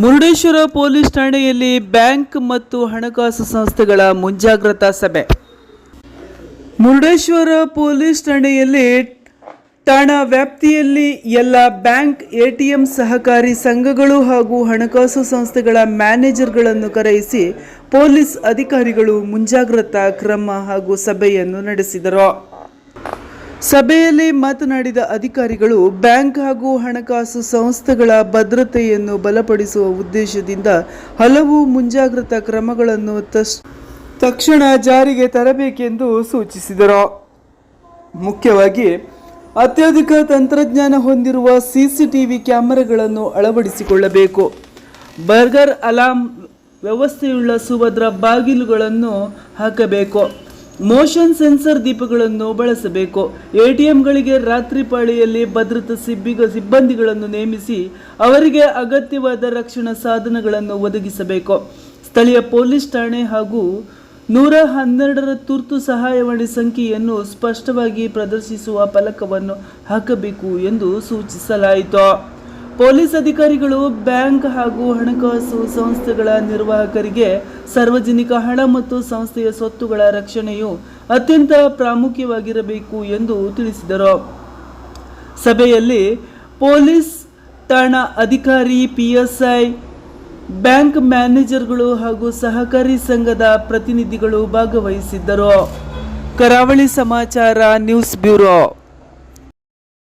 Murudeshwar police ಠಾಣೆಯಲ್ಲಿ bank ಮತ್ತು ಹಣಕಾಸು ಸಂಸ್ಥೆಗಳ ಮುಂಜಾಗ್ರತಾ ಸಭೆ. ಮುರುಡೇಶ್ವರ ಪೊಲೀಸ್ ಠಾಣೆಯಲ್ಲಿ ಠಾಣಾ ವ್ಯಾಪ್ತಿಯಲ್ಲಿ ಎಲ್ಲ ಬ್ಯಾಂಕ್ ಎಟಿಎಂ ಸಹಕಾರಿ ಸಂಘಗಳು ಹಾಗೂ ಹಣಕಾಸು ಸಂಸ್ಥೆಗಳ ಮ್ಯಾನೇಜರ್ಗಳನ್ನು ಕರೆಯಿಸಿ ಪೊಲೀಸ್ ಅಧಿಕಾರಿಗಳು ಮುಂಜಾಗ್ರತಾ ಕ್ರಮ ಹಾಗೂ ಸಭೆಯನ್ನು ನಡೆಸಿದರು. ಸಭೆಯಲ್ಲಿ ಮಾತನಾಡಿದ ಅಧಿಕಾರಿಗಳು, ಬ್ಯಾಂಕ್ ಹಾಗೂ ಹಣಕಾಸು ಸಂಸ್ಥೆಗಳ ಭದ್ರತೆಯನ್ನು ಬಲಪಡಿಸುವ ಉದ್ದೇಶದಿಂದ ಹಲವು ಮುಂಜಾಗ್ರತಾ ಕ್ರಮಗಳನ್ನು ತಕ್ಷಣ ಜಾರಿಗೆ ತರಬೇಕೆಂದು ಸೂಚಿಸಿದರು. ಮುಖ್ಯವಾಗಿ, ಅತ್ಯಧಿಕ ತಂತ್ರಜ್ಞಾನ ಹೊಂದಿರುವ ಸಿಸಿಟಿವಿ ಕ್ಯಾಮೆರಾಗಳನ್ನು ಅಳವಡಿಸಿಕೊಳ್ಳಬೇಕು. ಬರ್ಗರ್ ಅಲಾರ್ಮ್ ವ್ಯವಸ್ಥೆಯುಳ್ಳ ಸುಭದ್ರ ಬಾಗಿಲುಗಳನ್ನು ಹಾಕಬೇಕು. ಮೋಷನ್ ಸೆನ್ಸರ್ ದೀಪಗಳನ್ನು ಬಳಸಬೇಕು. ಎಟಿಎಂಗಳಿಗೆ ರಾತ್ರಿ ಪಾಳಿಯಲ್ಲಿ ಭದ್ರತಾ ಸಿಬ್ಬಿಗ ಸಿಬ್ಬಂದಿಗಳನ್ನು ನೇಮಿಸಿ ಅವರಿಗೆ ಅಗತ್ಯವಾದ ರಕ್ಷಣಾ ಸಾಧನಗಳನ್ನು ಒದಗಿಸಬೇಕು. ಸ್ಥಳೀಯ ಪೊಲೀಸ್ ಠಾಣೆ ಹಾಗೂ ನೂರ ಹನ್ನೆರಡರ ತುರ್ತು ಸಹಾಯವಾಣಿ ಸಂಖ್ಯೆಯನ್ನು ಸ್ಪಷ್ಟವಾಗಿ ಪ್ರದರ್ಶಿಸುವ ಫಲಕವನ್ನು ಹಾಕಬೇಕು ಎಂದು ಸೂಚಿಸಲಾಯಿತು. ಪೊಲೀಸ್ ಅಧಿಕಾರಿಗಳು, ಬ್ಯಾಂಕ್ ಹಾಗೂ ಹಣಕಾಸು ಸಂಸ್ಥೆಗಳ ನಿರ್ವಾಹಕರಿಗೆ ಸಾರ್ವಜನಿಕ ಹಣ ಮತ್ತು ಸಂಸ್ಥೆಯ ಸ್ವತ್ತುಗಳ ರಕ್ಷಣೆಯು ಅತ್ಯಂತ ಪ್ರಾಮುಖ್ಯವಾಗಿರಬೇಕು ಎಂದು ತಿಳಿಸಿದರು. ಸಭೆಯಲ್ಲಿ ಪೊಲೀಸ್ ಠಾಣಾ ಅಧಿಕಾರಿ ಪಿಎಸ್ಐ ಬ್ಯಾಂಕ್ ಮ್ಯಾನೇಜರ್ಗಳು ಹಾಗೂ ಸಹಕಾರಿ ಸಂಘದ ಪ್ರತಿನಿಧಿಗಳು ಭಾಗವಹಿಸಿದ್ದರು. ಕರಾವಳಿ ಸಮಾಚಾರ ನ್ಯೂಸ್ ಬ್ಯೂರೋ.